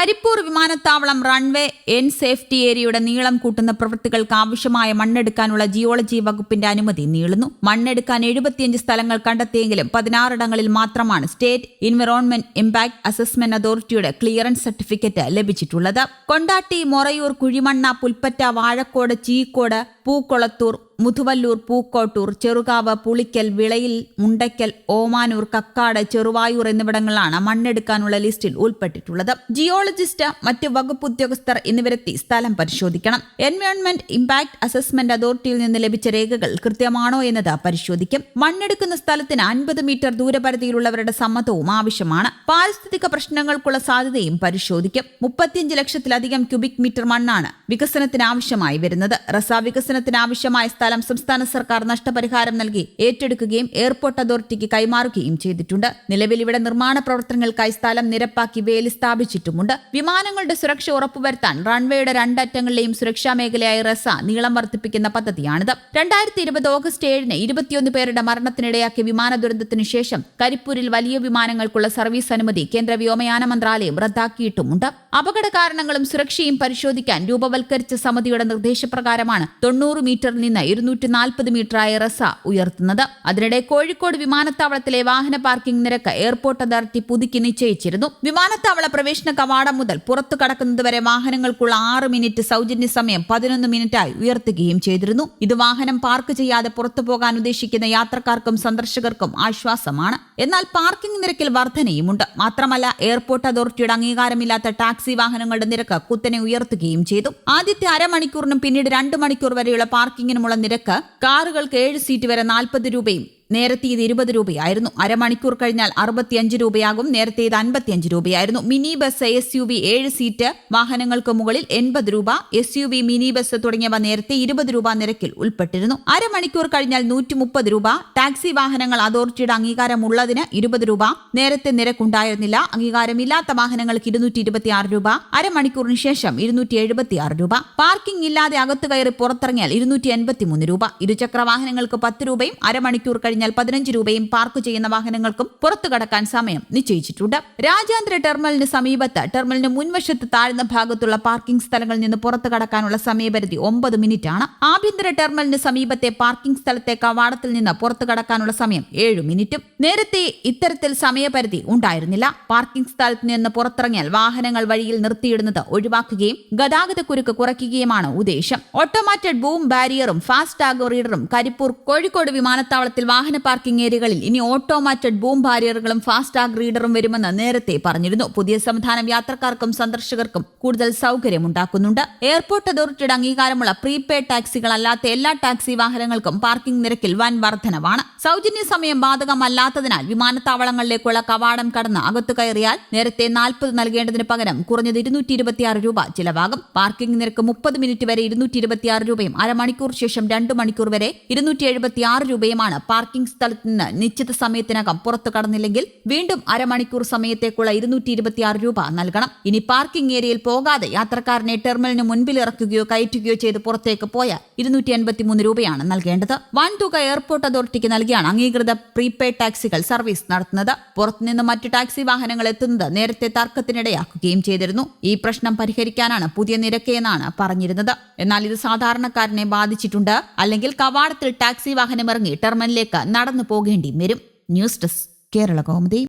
കരിപ്പൂർ വിമാനത്താവളം runway N safety ഏരിയയുടെ നീളം കൂട്ടുന്ന പ്രവൃത്തികൾക്ക് ആവശ്യമായ മണ്ണെടുക്കാനുള്ള ജിയോളജി വകുപ്പിന്റെ അനുമതി നീളുന്നു. മണ്ണെടുക്കാൻ എഴുപത്തിയഞ്ച് സ്ഥലങ്ങൾ കണ്ടെത്തിയെങ്കിലും പതിനാറിടങ്ങളിൽ മാത്രമാണ് സ്റ്റേറ്റ് എൻവിറോൺമെന്റ് ഇമ്പാക്ട് അസസ്മെന്റ് അതോറിറ്റിയുടെ ക്ലിയറൻസ് സർട്ടിഫിക്കറ്റ് ലഭിച്ചിട്ടുള്ളത്. കൊണ്ടാട്ടി മൊറയൂർ കുഴിമണ്ണ പുൽപ്പറ്റ വാഴക്കോട് ചീക്കോട് പൂക്കൊളത്തൂർ മുതുവല്ലൂർ പൂക്കോട്ടൂർ ചെറുകാവ് പുളിക്കൽ വിളയിൽ മുണ്ടയ്ക്കൽ ഓമാനൂർ കക്കാട് ചെറുവായൂർ എന്നിവിടങ്ങളാണ് മണ്ണെടുക്കാനുള്ള ലിസ്റ്റിൽ ഉൾപ്പെട്ടിട്ടുള്ളത്. ജിയോളജിസ്റ്റ് മറ്റ് വകുപ്പ് ഉദ്യോഗസ്ഥർ എന്നിവരെത്തി സ്ഥലം പരിശോധിക്കണം. എൻവയോൺമെന്റ് ഇമ്പാക്ട് അസസ്മെന്റ് അതോറിറ്റിയിൽ നിന്ന് ലഭിച്ച രേഖകൾ കൃത്യമാണോ എന്നത് പരിശോധിക്കും. മണ്ണെടുക്കുന്ന സ്ഥലത്തിന് അൻപത് മീറ്റർ ദൂരപരിധിയിലുള്ളവരുടെ സമ്മതവും ആവശ്യമാണ്. പാരിസ്ഥിതിക പ്രശ്നങ്ങൾക്കുള്ള സാധ്യതയും പരിശോധിക്കും. മുപ്പത്തിയഞ്ച് ലക്ഷത്തിലധികം ക്യൂബിക് മീറ്റർ മണ്ണാണ് വികസനത്തിന് ആവശ്യമായി വരുന്നത്. റസ വികസനത്തിന് ആവശ്യമായ സ്ഥലം സംസ്ഥാന സർക്കാർ നഷ്ടപരിഹാരം നൽകി ഏറ്റെടുക്കുകയും എയർപോർട്ട് അതോറിറ്റിക്ക് കൈമാറുകയും ചെയ്തിട്ടുണ്ട്. നിലവിൽ ഇവിടെ നിർമ്മാണ പ്രവർത്തനങ്ങൾക്കായി സ്ഥലം നിരപ്പാക്കി വേലി സ്ഥാപിച്ചിട്ടുമുണ്ട്. വിമാനങ്ങളുടെ സുരക്ഷ ഉറപ്പുവരുത്താൻ റൺവേയുടെ രണ്ടറ്റങ്ങളിലെയും സുരക്ഷാ മേഖലയായ റസ നീളം വർദ്ധിപ്പിക്കുന്ന പദ്ധതിയാണിത്. രണ്ടായിരത്തി ഇരുപത് ഓഗസ്റ്റ് ഏഴിന് ഇരുപത്തിയൊന്ന് പേരുടെ മരണത്തിനിടയാക്കിയ വിമാന ദുരന്തത്തിനു ശേഷം കരിപ്പൂരിൽ വലിയ വിമാനങ്ങൾക്കുള്ള സർവീസ് അനുമതി കേന്ദ്ര വ്യോമയാന മന്ത്രാലയം റദ്ദാക്കിയിട്ടുമുണ്ട്. അപകട കാരണങ്ങളും സുരക്ഷയും പരിശോധിക്കാൻ രൂപവൽക്കരിച്ച സമിതിയുടെ നിർദ്ദേശപ്രകാരമാണ് തൊണ്ണൂറ് മീറ്ററിൽ നിന്ന് ഇരുന്നൂറ്റി നാൽപ്പത് മീറ്ററായ റസ ഉയർത്തുന്നത്. അതിനിടെ കോഴിക്കോട് വിമാനത്താവളത്തിലെ വാഹന പാർക്കിംഗ് നിരക്ക് എയർപോർട്ട് അതോറിറ്റി പുതുക്കി നിശ്ചയിച്ചിരുന്നു. വിമാനത്താവള പ്രവേശന കവാടം മുതൽ പുറത്തു കടക്കുന്നതുവരെ വാഹനങ്ങൾക്കുള്ള ആറ് മിനിറ്റ് സൗജന്യ സമയം പതിനൊന്ന് മിനിറ്റായി ഉയർത്തുകയും ചെയ്തിരുന്നു. ഇത് വാഹനം പാർക്ക് ചെയ്യാതെ പുറത്തു പോകാൻ ഉദ്ദേശിക്കുന്ന യാത്രക്കാർക്കും സന്ദർശകർക്കും ആശ്വാസമാണ്. എന്നാൽ പാർക്കിംഗ് നിരക്കിൽ വർധനയുമുണ്ട്. മാത്രമല്ല എയർപോർട്ട് അതോറിറ്റിയുടെ അംഗീകാരമില്ലാത്ത ടാക്സി വാഹനങ്ങളുടെ നിരക്ക് കുത്തനെ ഉയർത്തുകയും ചെയ്തു. ആദ്യത്തെ അരമണിക്കൂറിനും പിന്നീട് രണ്ട് മണിക്കൂർ വരെയുള്ള പാർക്കിങ്ങിനുമുള്ള നിരക്ക് കാറുകൾക്ക് ഏഴ് സീറ്റ് വരെ നാൽപ്പത് രൂപയും നേരത്തെ ഇത് ഇരുപത് രൂപയായിരുന്നു. അരമണിക്കൂർ കഴിഞ്ഞാൽ അറുപത്തിയഞ്ച് രൂപയാകും. നേരത്തെ ഇത് അൻപത്തിയഞ്ച് രൂപയായിരുന്നു. Mini bus S U V ഏഴ് സീറ്റ് വാഹനങ്ങൾക്ക് മുകളിൽ എൺപത് രൂപ S U V mini bus തുടങ്ങിയവ നേരത്തെ ഇരുപത് രൂപ നിരക്കിൽ ഉൾപ്പെട്ടിരുന്നു. അരമണിക്കൂർ കഴിഞ്ഞാൽ നൂറ്റി മുപ്പത് രൂപ. ടാക്സി വാഹനങ്ങൾ അതോറിറ്റിയുടെ അംഗീകാരമുള്ളതിന് ഇരുപത് രൂപ. നേരത്തെ നിരക്കുണ്ടായിരുന്നില്ല. അംഗീകാരമില്ലാത്ത വാഹനങ്ങൾക്ക് ഇരുന്നൂറ്റി ഇരുപത്തിയാറ് രൂപ. അരമണിക്കൂറിന് ശേഷം ഇരുന്നൂറ്റി എഴുപത്തിയാറ് രൂപ. പാർക്കിംഗ് ഇല്ലാതെ അകത്ത് കയറി പുറത്തിറങ്ങിയാൽ ഇരുന്നൂറ്റി എൺപത്തിമൂന്ന് രൂപ. ഇരുചക്ര വാഹനങ്ങൾക്ക് പത്ത് രൂപയും അരമണിക്കൂർ കഴിഞ്ഞാൽ പതിനഞ്ച് രൂപയും പാർക്ക് ചെയ്യുന്ന വാഹനങ്ങൾക്കും പുറത്തു കടക്കാൻ സമയം നിശ്ചയിച്ചിട്ടുണ്ട്. രാജ്യാന്തര ടെർമിനലിന് സമീപത്ത് ടെർമിനലിന് മുൻവശത്ത് താഴ്ന്ന ഭാഗത്തുള്ള പാർക്കിംഗ് സ്ഥലങ്ങളിൽ നിന്ന് പുറത്തു കടക്കാനുള്ള സമയപരിധി ഒമ്പത് മിനിറ്റ് ആണ് ആഭ്യന്തര ടെർമിനലിന് സമീപത്തെ പാർക്കിംഗ് സ്ഥലത്തെ കവാടത്തിൽ നിന്ന് പുറത്തു കടക്കാനുള്ള സമയം ഏഴ് മിനിറ്റും. നേരത്തെ ഇത്തരത്തിൽ സമയപരിധി ഉണ്ടായിരുന്നില്ല. പാർക്കിംഗ് സ്ഥലത്ത് നിന്ന് പുറത്തിറങ്ങിയാൽ വാഹനങ്ങൾ വഴിയിൽ നിർത്തിയിടുന്നത് ഒഴിവാക്കുകയും ഗതാഗതക്കുരുക്ക് കുറയ്ക്കുകയുമാണ് ഉദ്ദേശം. ഓട്ടോമാറ്റഡ് ബൂം ബാരിയറും ഫാസ്റ്റ് ടാഗ് റീഡറും കരിപ്പൂർ കോഴിക്കോട് വിമാനത്താവളത്തിൽ വാഹന പാർക്കിംഗ് ഏരിയകളിൽ ഇനി ഓട്ടോമാറ്റഡ് ബൂം ബാരിയറുകളും ഫാസ്റ്റ് ടാഗ് റീഡറും വരുമെന്ന് നേരത്തെ പറഞ്ഞിരുന്നു. പുതിയ സംവിധാനം യാത്രക്കാർക്കും സന്ദർശകർക്കും കൂടുതൽ സൗകര്യമുണ്ടാക്കുന്നുണ്ട്. എയർപോർട്ട് അതോറിറ്റിയുടെ അംഗീകാരമുള്ള പ്രീപെയ്ഡ് ടാക്സികൾ അല്ലാത്ത എല്ലാ ടാക്സി വാഹനങ്ങൾക്കും പാർക്കിംഗ് നിരക്കിൽ വൻ വർധനവാണ്. സൗജന്യ സമയം ബാധകമല്ലാത്തതിനാൽ വിമാനത്താവളങ്ങളിലേക്കുള്ള കവാടം കടന്ന് അകത്തു കയറിയാൽ നേരത്തെ നാൽപ്പത് നൽകേണ്ടതിന് പകരം കുറഞ്ഞത് ഇരുന്നൂറ്റി ഇരുപത്തിയാറ് രൂപ ചിലവാകും. പാർക്കിംഗ് നിരക്ക് മുപ്പത് മിനിറ്റ് വരെ ഇരുന്നൂറ്റി ഇരുപത്തിയാറ് രൂപയും അരമണിക്കൂർ ശേഷം രണ്ട് മണിക്കൂർ വരെ ഇരുന്നൂറ്റി എഴുപത്തിയാറ് രൂപയുമാണ് പാർക്കിംഗ് സ്ഥലത്ത് നിന്ന് നിശ്ചിത സമയത്തിനകം പുറത്തു കടന്നില്ലെങ്കിൽ വീണ്ടും അരമണിക്കൂർ സമയത്തേക്കുള്ള ഇരുന്നൂറ്റി ഇരുപത്തിയാറ് രൂപ നൽകണം. ഇനി പാർക്കിംഗ് ഏരിയയിൽ പോകാതെ യാത്രക്കാരനെ ടെർമിനലിന് മുൻപിൽ ഇറക്കുകയോ കയറ്റുകയോ ചെയ്ത് പുറത്തേക്ക് പോയാൽ ഇരുന്നൂറ്റി എൺപത്തിമൂന്ന് രൂപയാണ് നൽകേണ്ടത്. വൻതുക എയർപോർട്ട് അതോറിറ്റിക്ക് നൽകിയാണ് അംഗീകൃത പ്രീപെയ്ഡ് ടാക്സികൾ സർവീസ് നടത്തുന്നത്. പുറത്തുനിന്ന് മറ്റ് ടാക്സി വാഹനങ്ങൾ എത്തുന്നത് നേരത്തെ തർക്കത്തിനിടയാക്കുകയും ചെയ്തിരുന്നു. ഈ പ്രശ്നം പരിഹരിക്കാനാണ് പുതിയ നിരക്ക് എന്നാണ് പറഞ്ഞിരുന്നത്. എന്നാൽ ഇത് സാധാരണക്കാരനെ ബാധിച്ചിട്ടുണ്ട്. അല്ലെങ്കിൽ കവാടത്തിൽ ടാക്സി വാഹനം ഇറങ്ങി ടെർമിനലിലേക്ക് നടന്നു പോകേണ്ടി വരും. News desk Kerala Kaumudi.